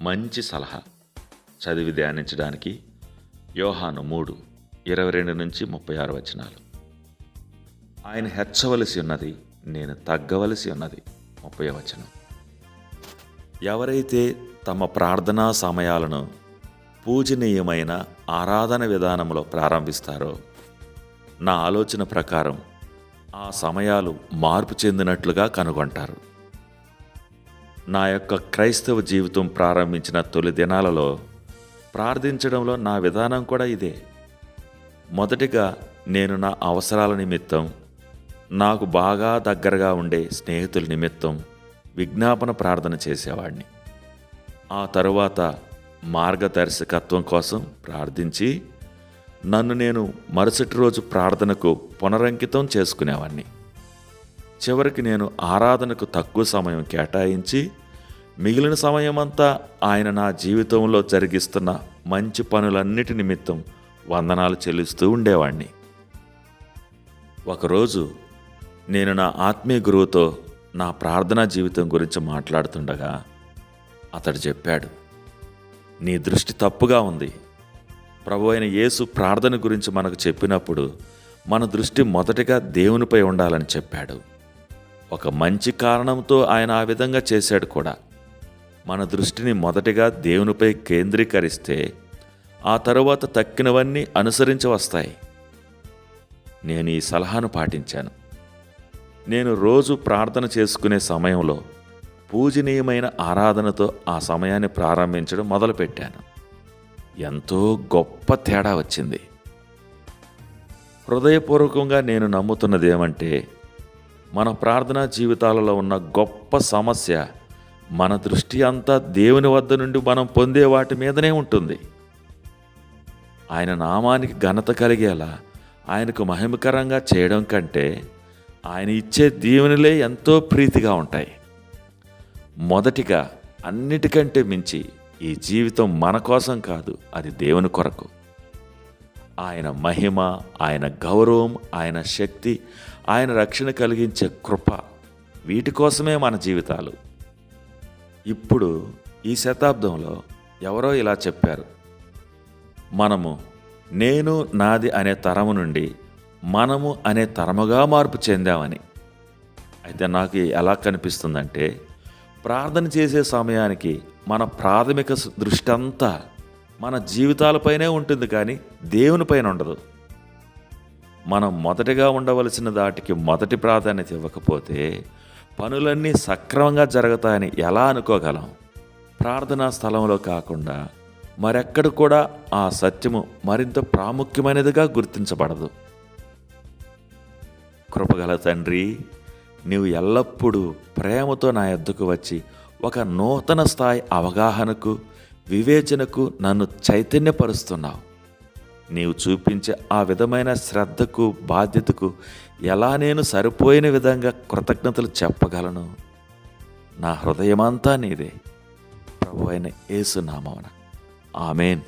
మంచి సలహా. చదివి ధ్యానించడానికి యోహాను మూడు ఇరవై రెండు నుంచి ముప్పై ఆరు వచనాలు. ఆయన హెచ్చవలసి ఉన్నది నేను తగ్గవలసి ఉన్నది. ముప్పై వచనం. ఎవరైతే తమ ప్రార్థనా సమయాలను పూజనీయమైన ఆరాధన విధానంలో ప్రారంభిస్తారో నా ఆలోచన ప్రకారం ఆ సమయాలు మార్పు చెందినట్లుగా కనుగొంటారు. నా యొక్క క్రైస్తవ జీవితం ప్రారంభించిన తొలి దినాలలో ప్రార్థించడంలో నా విధానం కూడా ఇదే. మొదటిగా నేను నా అవసరాల నిమిత్తం నాకు బాగా దగ్గరగా ఉండే స్నేహితుల నిమిత్తం విజ్ఞాపన ప్రార్థన చేసేవాడిని. ఆ తరువాత మార్గదర్శకత్వం కోసం ప్రార్థించి నన్ను నేను మరుసటి రోజు ప్రార్థనకు పునరంకితం చేసుకునేవాడిని. చివరికి నేను ఆరాధనకు తక్కువ సమయం కేటాయించి మిగిలిన సమయమంతా ఆయన నా జీవితంలో జరిగిస్తున్న మంచి పనులన్నిటి నిమిత్తం వందనాలు చెల్లిస్తూ ఉండేవాణ్ణి. ఒకరోజు నేను నా ఆత్మీయ గురువుతో నా ప్రార్థనా జీవితం గురించి మాట్లాడుతుండగా అతడు చెప్పాడు నీ దృష్టి తప్పుగా ఉంది. ప్రభు అయిన యేసు ప్రార్థన గురించి మనకు చెప్పినప్పుడు మన దృష్టి మొదటగా దేవునిపై ఉండాలని చెప్పాడు. ఒక మంచి కారణంతో ఆయన ఆ విధంగా చేశాడు కూడా. మన దృష్టిని మొదటిగా దేవునిపై కేంద్రీకరిస్తే ఆ తరువాత తక్కినవన్నీ అనుసరించి వస్తాయి నేను ఈ సలహాను పాటించాను. నేను రోజు ప్రార్థన చేసుకునే సమయంలో పూజనీయమైన ఆరాధనతో ఆ సమయాన్ని ప్రారంభించడం మొదలుపెట్టాను. ఎంతో గొప్ప తేడా వచ్చింది. హృదయపూర్వకంగా నేను నమ్ముతున్నది ఏమంటే మన ప్రార్థనా జీవితాలలో ఉన్న గొప్ప సమస్య మన దృష్టి అంతా దేవుని వద్ద నుండి మనం పొందే వాటి మీదనే ఉంటుంది. ఆయన నామానికి ఘనత కలిగేలా ఆయనకు మహిమకరంగా చేయడం కంటే ఆయన ఇచ్చే దీవెనలే ఎంతో ప్రీతిగా ఉంటాయి. మొదటిగా అన్నిటికంటే మించి ఈ జీవితం మన కోసం కాదు అది దేవుని కొరకు. ఆయన మహిమ ఆయన గౌరవం ఆయన శక్తి ఆయన రక్షణ కలిగించే కృప వీటి కోసమే మన జీవితాలు. ఇప్పుడు ఈ శతాబ్దంలో ఎవరో ఇలా చెప్పారు. మనము నేను నాది అనే తరము నుండి మనము అనే తరముగా మార్పు చెందామని. అయితే నాకు ఎలా కనిపిస్తుందంటే ప్రార్థన చేసే సమయానికి మన ప్రాథమిక దృష్టి అంతా మన జీవితాలపైనే ఉంటుంది కానీ దేవునిపైన ఉండదు. మనం మొదటగా ఉండవలసిన దాటికి మొదటి ప్రాధాన్యత ఇవ్వకపోతే పనులన్నీ సక్రమంగా జరుగుతాయని ఎలా అనుకోగలం? ప్రార్థనా స్థలంలో కాకుండా మరెక్కడ కూడా ఆ సత్యము మరింత ప్రాముఖ్యమైనదిగా గుర్తించబడదు. కృపగల తండ్రి నీవు ఎల్లప్పుడూ ప్రేమతో నా ఎద్దుకు వచ్చి ఒక నూతన స్థాయి అవగాహనకు వివేచనకు నన్ను చైతన్యపరుస్తున్నావు. నీవు చూపించే ఆ విధమైన శ్రద్ధకు బాధ్యతకు ఎలా నేను సరిపోయిన విధంగా కృతజ్ఞతలు చెప్పగలను? నా హృదయమంతా నీదే. ప్రభు అయిన యేసునామమున ఆమెన్.